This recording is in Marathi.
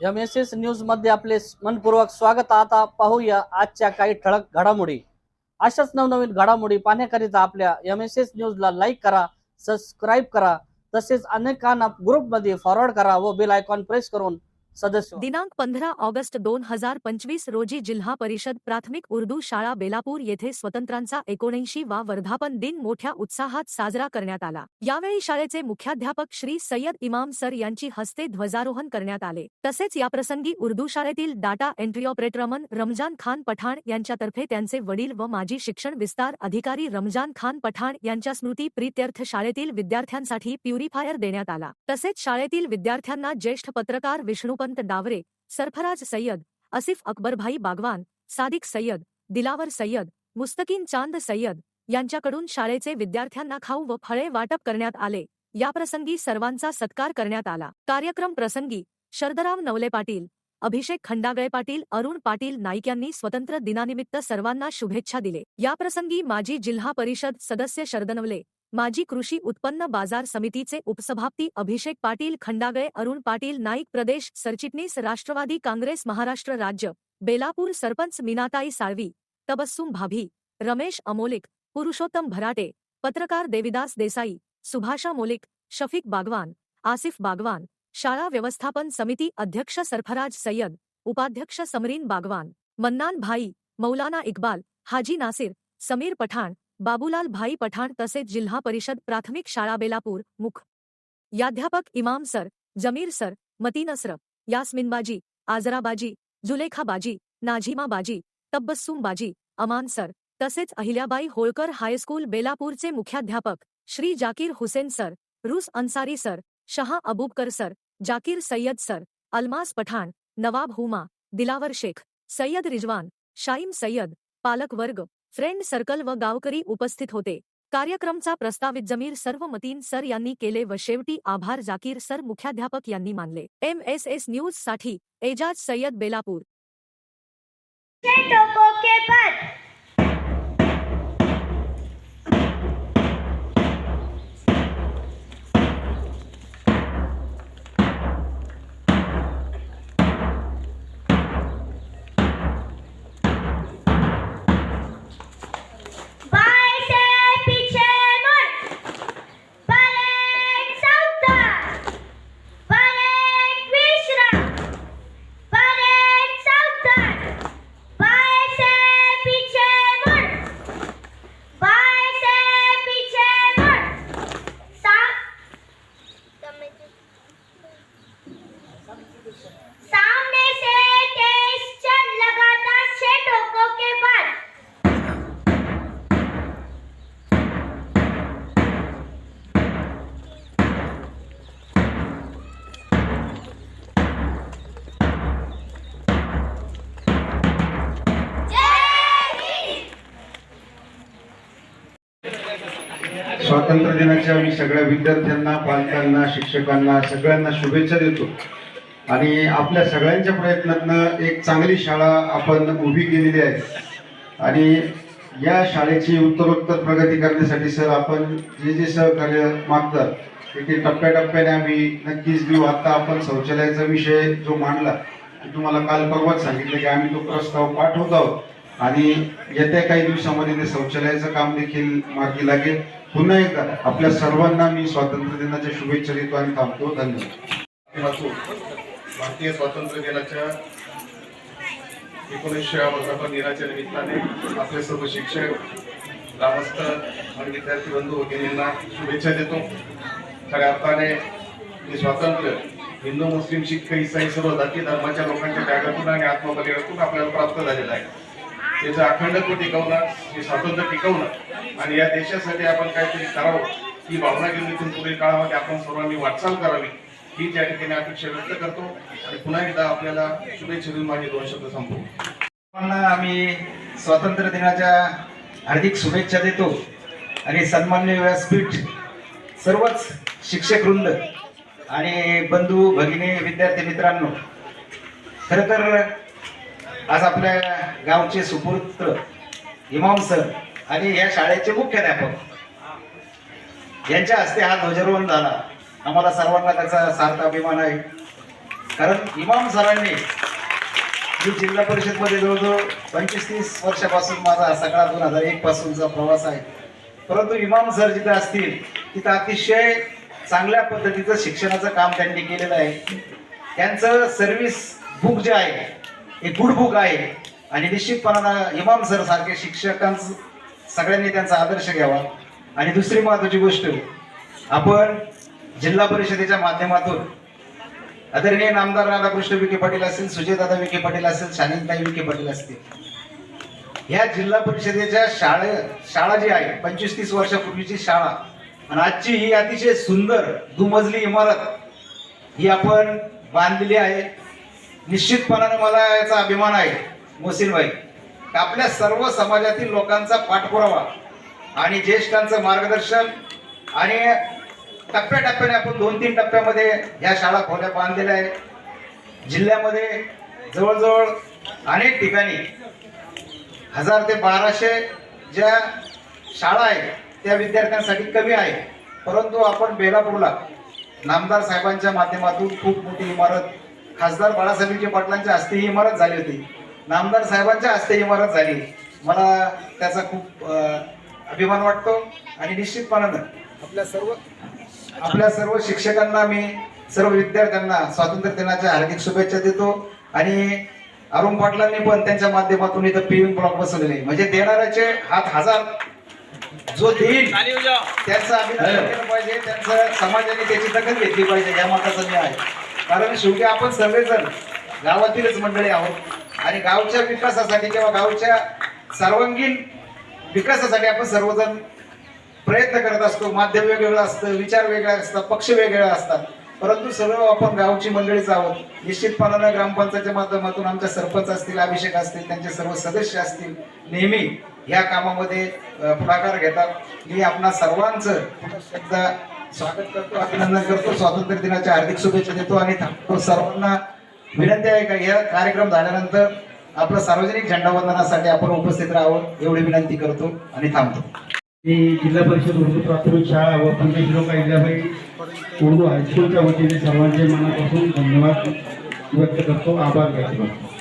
एम एस एस न्यूजमध्ये आपले मनपूर्वक स्वागत. आता पाहूया आजच्या काही ठळक घडामोडी. अशाच नवनवीन घडामोडी पाहण्याकरिता आपल्या एम एस एस न्यूजला लाईक करा सबस्क्राईब करा तसेच अनेकांना ग्रुपमध्ये फॉरवर्ड करा व बेल आयकॉन प्रेस करून सदस्य दिनांक पंधरा ऑगस्ट दोन हजार पंचवीस रोजी जिल्हा परिषद प्राथमिक उर्दू शाळा बेलापूर येथे स्वतंत्रांचा एकोणऐंशी वा वर्धापन दिन मोठ्या उत्साहात साजरा करण्यात आला. यावेळी शाळेचे मुख्याध्यापक श्री सय्यद इमाम सर यांची हस्ते ध्वजारोहण करण्यात आले. तसेच याप्रसंगी उर्दू शाळेतील डाटा एंट्री ऑपरेटरमन रमजान खान पठाण यांच्यातर्फे त्यांचे वडील व माजी शिक्षण विस्तार अधिकारी रमजान खान पठाण यांच्या स्मृती प्रीत्यर्थ शाळेतील विद्यार्थ्यांसाठी प्युरिफायर देण्यात आला. तसेच शाळेतील विद्यार्थ्यांना ज्येष्ठ पत्रकार विष्णुपंत डावरे सरफराज सय्यद असिफ अकबरभाई बागवान सादिक सय्यद दिलावर सय्यद मुस्तकीन चांद सय्यद यांच्याकडून शाळेचे विद्यार्थ्यांना खाऊ व फळे वाटप करण्यात आले. याप्रसंगी सर्वांचा सत्कार करण्यात आला. कार्यक्रम प्रसंगी शरदराव नवले पाटील अभिषेक खंडागळे पाटील अरुण पाटील नाईक यांनी स्वतंत्र दिनानिमित्त सर्वांना शुभेच्छा दिले. याप्रसंगी माजी जिल्हा परिषद सदस्य शरदनवले माजी कृषी उत्पन्न बाजार समितीचे उपसभापती अभिषेक पाटील खंडागळे अरुण पाटील नाईक प्रदेश सरचिटणीस राष्ट्रवादी काँग्रेस महाराष्ट्र राज्य बेलापूर सरपंच मीनाताई साळवी तबस्सुम भाभी रमेश अमोलिक पुरुषोत्तम भराटे पत्रकार देविदास देसाई सुभाषा मोलिक शफीक बागवान आसिफ बागवान शाळा व्यवस्थापन समिती अध्यक्ष सरफराज सय्यद उपाध्यक्ष समरीन बागवान मन्नान भाई मौलाना इक्बाल हाजी नासिर समीर पठाण बाबूलाल भाई पठाण तसेच जिल्हा परिषद प्राथमिक शाळा बेलापूर मुख. याध्यापक इमाम सर जमीर सर मतीन असरफ आजराबाजी जुलेखाबाजी आजरा बाजी नाझिमा बाजी बाजी अमान सर तसेच अहिल्याबाई होळकर हायस्कूल बेलापूरचे मुख्याध्यापक श्री जाकीर हुसेन सर रुस Ansari sir Shah Abubakar sir Zakir Sayyad sir Almas Pathan Nawab Huma Dilawar Shaikh Sayyad Rizwan Shaim Sayyad पालक वर्ग फ्रेंड सर्कल व गावकरी उपस्थित होते. कार्यक्रमचा प्रस्तावित जमीर सर्व मतीन सर यांनी केले व शेवटी आभार जाकीर सर मुख्याध्यापक यांनी मानले. एम एस एस न्यूजसाठी एजाज सय्यद बेलापूर. स्वातंत्र्य दिनाच्या मी सगळ्या विद्यार्थ्यांना पालकांना शिक्षकांना सगळ्यांना शुभेच्छा देतो. आणि आपल्या सगळ्यांच्या प्रयत्नातनं एक चांगली शाळा आपण उभी केलेली आहे. आणि या शाळेची उत्तरोत्तर प्रगती करण्यासाठी सर आपण जे जे सहकार्य मागतात ते ते टप्प्याटप्प्याने आम्ही नक्कीच देऊ. आता आपण शौचालयाचा विषय जो मांडला तुम्हाला काल परवाच सांगितलं की आम्ही तो प्रस्ताव पाठवत आहोत. आणि येत्या काही दिवसामध्ये ते शौचालयाचं काम देखील मार्गी लागेल. पुन्हा एकदा आपल्या सर्वांना मी स्वातंत्र्य दिनाच्या शुभेच्छा देतो आणि थांबतो. धन्यवाद. भारतीय स्वातंत्र्य दिनाच्या एकोणीसशे वर्धापन दिनाच्या निमित्ताने आपले सर्व शिक्षक ग्रामस्थ आणि विद्यार्थी बंधू वगैरेंना शुभेच्छा देतो. खऱ्या अर्थाने हे स्वातंत्र्य हिंदू मुस्लिम शीख इसाई सर्व जाती धर्माच्या लोकांच्या त्यागातून आणि आत्मबलिदानातून आपल्याला प्राप्त झालेलं आहे. त्याचं अखंडत्व टिकवणं हे स्वातंत्र्य टिकवणं आणि या देशासाठी आपण काहीतरी करावं ही भावना घेऊन इथून पुढील काळामध्ये आपण सर्वांनी वाटचाल करावी ही त्या ठिकाणी अपेक्षा व्यक्त करतो. आणि पुन्हा एकदा आपल्याला शुभेच्छा देऊन माझे दोन शब्द संपवतो. सर्वांना आम्ही स्वातंत्र्य दिनाच्या हार्दिक शुभेच्छा देतो आणि सन्मान्य व्यासपीठ सर्वच शिक्षक वृंद आणि बंधू भगिनी विद्यार्थी मित्रांनो खरं तर आज आपल्या गावचे सुपुत्र इमाम सर आणि या शाळेचे मुख्याध्यापक. यांच्या हस्ते हा ध्वजारोहण झाला. आम्हाला सर्वांना त्याचा सार्थ अभिमान आहे. कारण इमाम सरांनी मी जिल्हा परिषदमध्ये जवळजवळ पंचवीस तीस वर्षापासून माझा सगळा दोन हजार एक पासूनचा प्रवास आहे. परंतु इमाम सर जिथे असतील तिथं अतिशय चांगल्या पद्धतीचं शिक्षणाचं काम त्यांनी केलेलं आहे. त्यांचं सर्व्हिस बुक जे आहे हे गुड बुक आहे. आणि निश्चितपणानं इमाम सर सारखे शिक्षकांच सगळ्यांनी त्यांचा आदर्श घ्यावा. आणि दुसरी महत्वाची गोष्ट आपण जिल्हा परिषदेच्या माध्यमातून आदरणीय नामदार राधाकृष्ण विखे पाटील असतील सुजयदादा विखे पाटील असतील शानिंदाई विखे पाटील असतील ह्या जिल्हा परिषदेच्या शाळे शाळा जी आहे पंचवीस तीस वर्षापूर्वीची शाळा आणि आजची ही अतिशय सुंदर दुमजली इमारत ही आपण बांधलेली आहे. निश्चितपणाने मला याचा अभिमान आहे. मोसिनबाई आपल्या सर्व समाजातील लोकांचा पाठपुरावा आणि ज्येष्ठांचं मार्गदर्शन आणि टप्प्याटप्प्याने आपण दोन तीन टप्प्यामध्ये ह्या शाळा खोल्या बांधलेल्या आहेत. जिल्ह्यामध्ये जवळजवळ अनेक ठिकाणी हजार ते बाराशे ज्या शाळा आहेत त्या विद्यार्थ्यांसाठी कमी आहे परंतु आपण बेलापूरला नामदार साहेबांच्या माध्यमातून खूप मोठी इमारत खासदार बाळासाहेबजी पाटलांच्या हस्ते ही इमारत झाली होती. नामदार साहेबांच्या हस्ते इमारत झाली. मला त्याचा खूप अभिमान वाटतो आणि निश्चितपणानं आपल्या सर्व आपल्या सर्व शिक्षकांना मी सर्व विद्यार्थ्यांना स्वातंत्र्य दिनाच्या हार्दिक शुभेच्छा देतो आणि अरुण पाटलांनी पण त्यांच्या माध्यमातून इथं पीएम ब्लॉक बसवलेले. आहे. म्हणजे देणाऱ्याचे हात हजार. जो देईल त्यांचं अभिनंदन केलं पाहिजे त्यांचं समाजाने त्याची दखल घेतली पाहिजे या मताचं मी आहे कारण शेवटी आपण सर्वजण गावातीलच मंडळी आहोत. आणि गावच्या विकासासाठी किंवा गावच्या सर्वांगीण विकासासाठी आपण सर्वजण प्रयत्न करत असतो. माध्यम वेगवेगळं असतं विचार वेगळा असतात पक्ष वेगवेगळे असतात. परंतु सर्व आपण गावची मंडळीच आहोत. निश्चितपणानं ग्रामपंचायतच्या माध्यमातून आमच्या सरपंच असतील अभिषेक असतील त्यांचे सर्व सदस्य असतील नेहमी या कामामध्ये पुढाकार घेतात. मी आपणा सर्वांचं एकदा स्वागत करतो अभिनंदन करतो. स्वातंत्र्य दिनाच्या हार्दिक शुभेच्छा देतो आणि थांबतो सर्वांना विनंती आहे का या कार्यक्रम झाल्यानंतर आपलं सार्वजनिक झेंडावंदनासाठी आपण उपस्थित राहावं एवढी विनंती करतो आणि थांबतो. मी जिल्हा परिषद उर्दू प्राथमिक शाळा व पंडित लोक अहिल्याबाई उर्दू हायस्कूलच्या वतीने सर्वांचे मनापासून धन्यवाद व्यक्त करतो. आभार व्यक्त करतो.